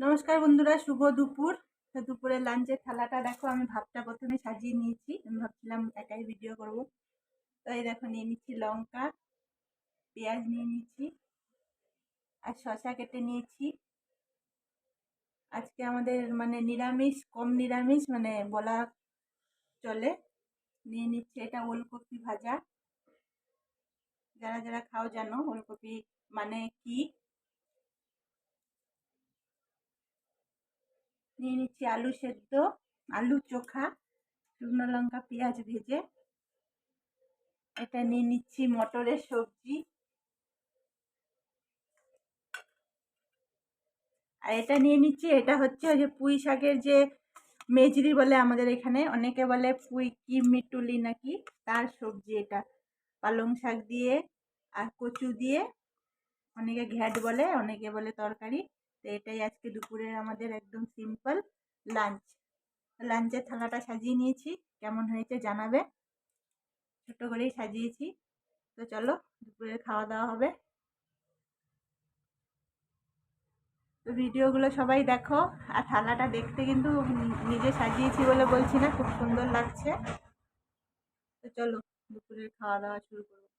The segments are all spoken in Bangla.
নমস্কার বন্ধুরা, শুভ দুপুর। দুপুরের লাঞ্চের থালাটা দেখো, আমি ভাতটা প্রথমে সাজিয়ে নিয়েছি। আমি ভাবছিলাম একাই ভিডিও করব। তো এই দেখো, নিয়ে নিচ্ছি লঙ্কা, পেঁয়াজ নিয়ে নিচ্ছি আর শশা কেটে নিয়েছি। আজকে আমাদের মানে নিরামিষ, কম নিরামিষ মানে বলা চলে। নিয়ে নিচ্ছি এটা ওলকপি ভাজা। যারা যারা খাও জানো ওলকপি মানে কি? নিয়ে নিচ্ছি আলু সেদ্ধ, আলু চোখা, শুকনো লঙ্কা, পেঁয়াজ ভেজে। এটা নিয়ে নিচ্ছি মটরের সবজি। আর এটা নিয়ে নিচ্ছি, এটা হচ্ছে ওই যে পুঁই শাকের যে মেজরি বলে আমাদের এখানে, অনেকে বলে পুঁই কি মিটুলি নাকি, তার সবজি এটা। পালং শাক দিয়ে আর কচু দিয়ে, অনেকে ঘ্যাট বলে, অনেকে বলে তরকারি। তো এটাই আজকে দুপুরের আমাদের একদম সিম্পল লাঞ্চ লাঞ্চের থালাটা সাজিয়ে নিয়েছি। কেমন হয়েছে জানাবে? ছোটো করেই সাজিয়েছি। তো চলো দুপুরে খাওয়া দাওয়া হবে। তো ভিডিওগুলো সবাই দেখো। আর থালাটা দেখতে কিন্তু নিজে সাজিয়েছি বলে বলছি না, খুব সুন্দর লাগছে। তো চলো দুপুরে খাওয়া দাওয়া শুরু করব।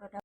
何?